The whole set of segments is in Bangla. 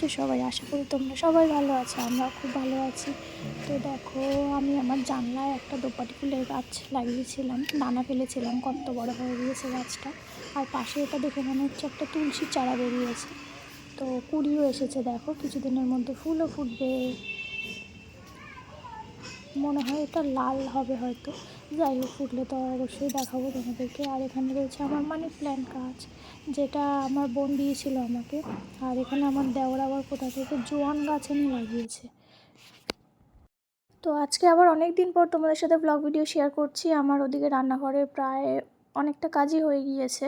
আছো, সবাই আশা করি তোমরা সবাই ভালো আছো আমরা খুব ভালো আছি। তো দেখো, আমি আমার জানলায় একটা দোপাটি ফুলের গাছ লাগিয়েছিলাম, দানা ফেলেছিলাম, কত বড় হয়ে গিয়েছে গাছটা। আর পাশে এটা দেখে মনে হচ্ছে একটা তুলসী চারা বেরিয়েছে। তো কুড়িও এসেছে, দেখো, কিছুদিনের মধ্যে ফুলও ফুটবে। মনে হয় এটা লাল হবে হয়তো। যাই হোক ফুটলে তো অবশ্যই দেখাবো তোমাদেরকে। আর এখানে রয়েছে আমার মানি প্ল্যান্ট গাছ যেটা আমার বোন দিয়েছিল আমাকে। আর এখানে আমার দেওর আবার কোথা থেকে? জোয়ান গাছ এনে লাগিয়েছে। তো আজকে আবার অনেক দিন পর তোমাদের সাথে ব্লগ ভিডিও শেয়ার করছি। আমার ওদিকে রান্নাঘরে প্রায় অনেকটা কাজই হয়ে গিয়েছে।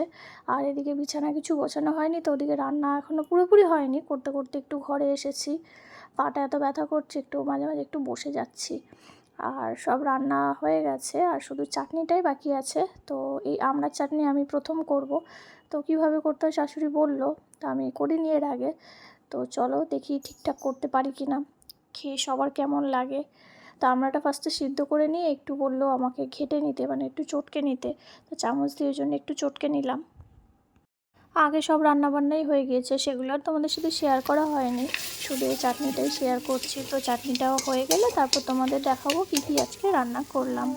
আর এদিকে বিছানা কিছু গোছানো হয়নি, তো ওদিকে রান্না এখনও পুরোপুরি হয়নি। করতে করতে একটু ঘরে এসেছি। পাটা এত ব্যথা করছে, একটু মাঝে মাঝে একটু বসে যাচ্ছি। আর সব রান্না হয়ে গেছে আর শুধু চাটনিটাই বাকি আছে। তো এই আমড়ার চাটনি আমি প্রথম করব। তো কীভাবে করতে হয় শাশুড়ি বলল, তো আমি করিনি এর আগে। তো চলো দেখি ঠিকঠাক করতে পারি কি না খেয়ে সবার কেমন লাগে। তো আমড়াটা ফার্স্টে সিদ্ধ করে নিয়ে একটু বলল আমাকে ঘেটে নিতে মানে একটু চটকে নিতে। তো চামচ দিয়ে জন্য একটু চটকে নিলাম। আগে সব রান্নাবান্নাই হয়ে গিয়েছে, সেগুলো আর তোমাদের সাথে শেয়ার করা হয়নি। শুধু এই চাটনিটাই শেয়ার করছি। তো চাটনিটাও হয়ে গেলে তারপর তোমাদের দেখাবো কী কী আজকে রান্না করলাম।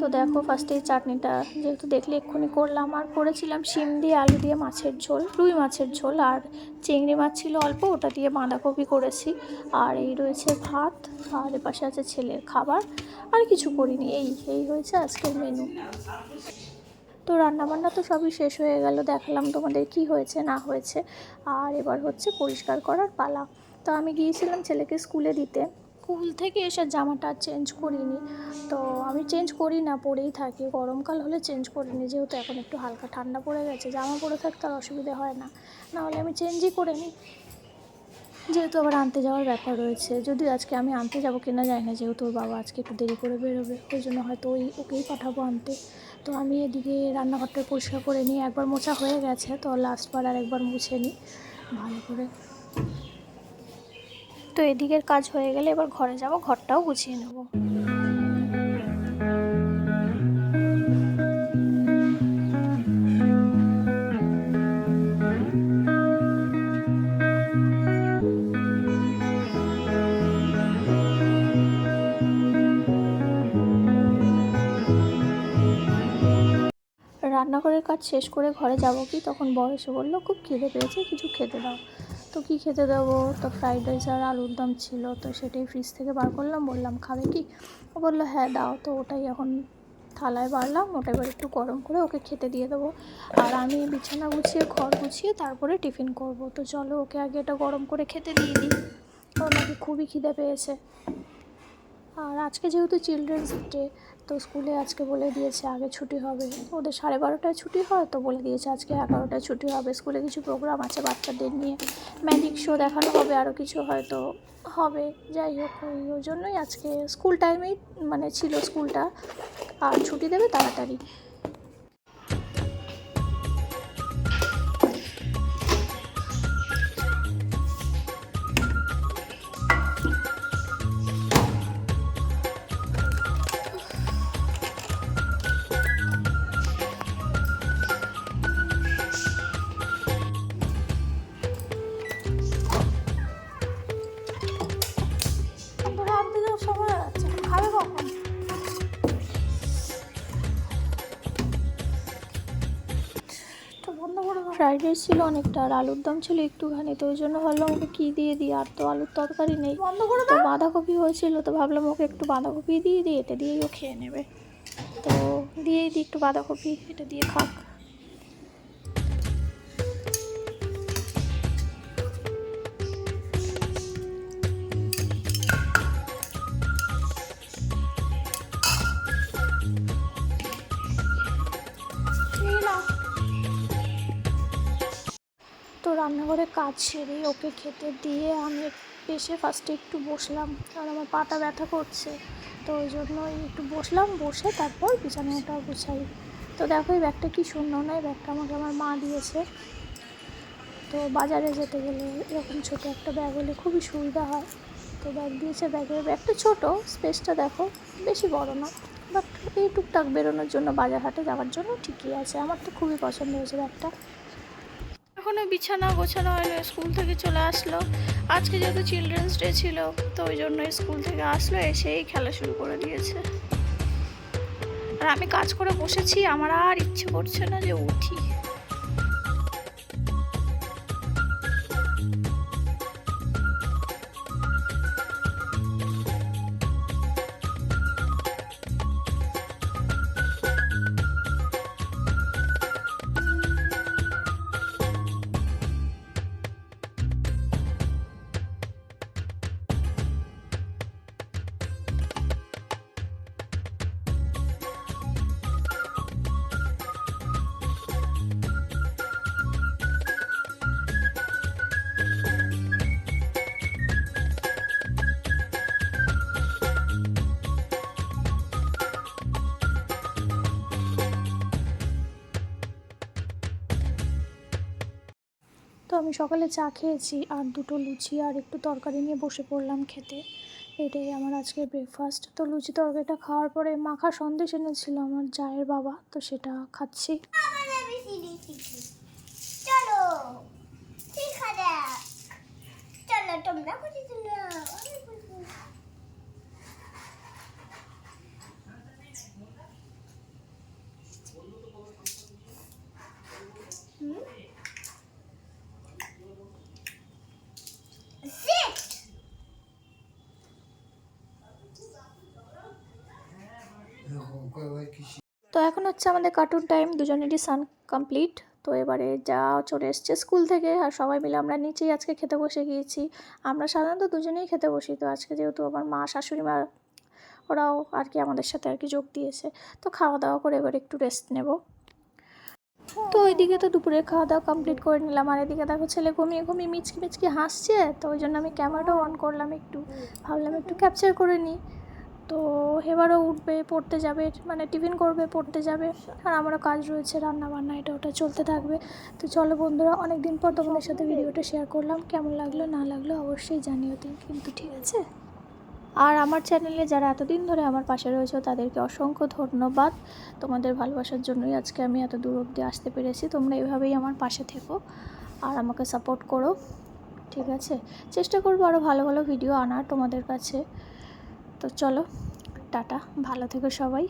তো দেখো ফার্স্টে এই চাটনিটা, যেহেতু দেখলে এক্ষুনি করলাম, আর করেছিলাম শিম দিয়ে আলু দিয়ে মাছের ঝোল, রুই মাছের ঝোল, আর চিংড়ি মাছ ছিল অল্প, ওটা দিয়ে বাঁধাকপি করেছি। আর এই রয়েছে ভাত, আর এপাশে আছে ছেলের খাবার, আর কিছু করিনি। এই এই হয়েছে আজকের মেনু তো রান্নাবান্না তো সবই শেষ হয়ে গেল। দেখালাম তোমাদের কি হয়েছে, না হয়েছে। আর এবার হচ্ছে পরিষ্কার করার পালা। তো আমি গিয়েছিলাম ছেলেকে স্কুলে দিতে। স্কুল থেকে এসে জামাটা চেঞ্জ করিনি। তো আমি চেঞ্জ করি না, পরেই থাকি। গরমকাল হলে চেঞ্জ করিনি, যেহেতু এখন একটু হালকা ঠান্ডা পড়ে গেছে। জামা পরে থাকতে আর অসুবিধা হয় না। নাহলে আমি চেঞ্জই করে নিই। যেহেতু আবার আনতে যাওয়ার ব্যাপার রয়েছে, যদি আজকে আমি আনতে যাব কিনা যায় না, যেহেতু ওর বাবা আজকে একটু দেরি করে বেরোবে, ওই জন্য হয়তো ওই ওকেই পাঠাবো আনতে। তো আমি এদিকে রান্নাঘরটা পরিষ্কার করে নিই একবার মোছা হয়ে গেছে, তো লাস্টবার আর একবার মুছে নিই ভালো করে। তো এদিকের কাজ হয়ে গেলে এবার ঘরে যাব, ঘরটাও গুছিয়ে নেব। রান্নাঘরের কাজ শেষ করে ঘরে যাব কি? তখন বর এসে বলল, খুব খিদে পেয়েছে, কিছু খেতে দাও। তো কি খেতে দেবো? তো ফ্রাইড রাইস আর আলুর দম ছিল, তো সেটাই ফ্রিজ থেকে বার করলাম, বললাম, খাবে কি? ও বলল হ্যাঁ দাও। তো ওটাই এখন থালায় বাড়লাম, ওটা এবার একটু গরম করে ওকে খেতে দিয়ে দেবো। আর আমি বিছানা গুছিয়ে, ঘর গুছিয়ে তারপরে টিফিন করব। তো চলো, ওকে আগে এটা গরম করে খেতে দিয়ে দিই। ওর নাকি খুবই খিদে পেয়েছে। আর আজকে যেহেতু চিলড্রেন্স ডে তো স্কুলে আজকে বলে দিয়েছে আগে ছুটি হবে। ওদের সাড়ে বারোটায় ছুটি হয় তো বলে দিয়েছে আজকে এগারোটায় ছুটি হবে। স্কুলে কিছু প্রোগ্রাম আছে বাচ্চাদের নিয়ে। ম্যাজিক শো দেখানো হবে আরও কিছু হয়তো হবে। যাই হোক ওই জন্যই আজকে স্কুল টাইমেই মানে ছিল স্কুলটা আর ছুটি দেবে তাড়াতাড়ি। ফ্রাইড রাইস ছিল অনেকটা আর আলুর দম ছিল একটুখানি তো ওই জন্য ভাবলাম ওকে কী দিয়ে দিই? আর তো আলুর তরকারি নেই। তো। বাঁধাকপি হয়েছিল তো ভাবলাম ওকে একটু বাঁধাকপি দিয়ে দিই এটা দিয়েই ও খেয়ে নেবে। তো দিয়েই দিই একটু বাঁধাকপি এটা দিয়ে খাক। তো রান্নাঘরে কাজ সেরে ওকে খেতে দিয়ে আমি এসে ফার্স্টে একটু বসলাম। কারণ আমার পাটা ব্যথা করছে, তো ওই জন্যই একটু বসলাম, বসে তারপর বিছানাটা গুছাই। তো দেখো এই ব্যাগটা কি সুন্দর নয় ব্যাগটা আমাকে আমার মা দিয়েছে। তো বাজারে যেতে গেলে এরকম ছোটো একটা ব্যাগ হলে খুবই সুবিধা হয়। তো ব্যাগ দিয়েছে, ব্যাগের ব্যাগটা ছোটো স্পেসটা দেখো, বেশি বড় না বাট এই টুকটাক বেরোনোর জন্য বাজার হাটে যাওয়ার জন্য ঠিকই আছে। আমার তো খুবই পছন্দ হয়েছে ব্যাগটা। এখনও বিছানা গোছানো হয়নি স্কুল থেকে চলে আসলো। আজকে যেহেতু চিলড্রেন্স ডে ছিল, তো ওই জন্য স্কুল থেকে আসলো এসেই খেলা শুরু করে দিয়েছে। আর আমি কাজ করে বসেছি, আমার আর ইচ্ছে করছে না যে উঠি। তো আমি সকালে চা খেয়েছি আর দুটো লুচি আর একটু তরকারি নিয়ে বসে পড়লাম খেতে। এটাই আমার আজকের ব্রেকফাস্ট তো লুচি তরকারিটা খাওয়ার পরে মাখা সন্দেশ এনেছিল আমার জায়ের বাবা, তো সেটা খাচ্ছি আবার আমি সিঁড়ি শিখি চলো শিখা দেখ চলো তোমরা কোথায় চলো আমি কোথায়? হুম? Sit! তো এখন হচ্ছে আমাদের কার্টুন টাইম দুজনেরই সান কমপ্লিট তো এবারে যা চলে এসছে স্কুল থেকে, আর সবাই মিলে আমরা নিচেই আজকে খেতে বসে গিয়েছি। আমরা সাধারণত দুজনেই খেতে বসি, তো আজকে যেহেতু আমার মা, শাশুড়ি মা, ওরাও আর কি আমাদের সাথে আর কি যোগ দিয়েছে। তো খাওয়া দাওয়া করে এবার একটু রেস্ট নেব। তো ওইদিকে তো দুপুরের খাওয়া দাওয়া কমপ্লিট করে নিলাম, আর এদিকে দেখো ছেলে ঘুমিয়ে ঘুমিয়ে মিচকি মিচকি হাসছে। তো ওই জন্য আমি ক্যামেরাটাও অন করলাম একটু। ভাবলাম একটু ক্যাপচার করে নিই। তো এবারও উঠবে পড়তে যাবে মানে টিফিন করবে পড়তে যাবে। আর আমারও কাজ রয়েছে রান্না বান্না এটা ওটা চলতে থাকবে। তো চলো বন্ধুরা অনেক দিন পর তোমাদের সাথে ভিডিওটা শেয়ার করলাম। কেমন লাগল না লাগল অবশ্যই জানিও তুমি কিন্তু ঠিক আছে। আর আমার চ্যানেলে যারা এতদিন ধরে আমার পাশে রয়েছে তাদেরকে অসংখ্য ধন্যবাদ। তোমাদের ভালোবাসার জন্যই আজকে আমি এত দূর অবধি আসতে পেরেছি। তোমরা এভাবেই আমার পাশে থেকো আর আমাকে সাপোর্ট করো ঠিক আছে? চেষ্টা করব আরও ভালো ভালো ভিডিও আনার তোমাদের কাছে। তো চলো টাটা ভালো থেকো সবাই।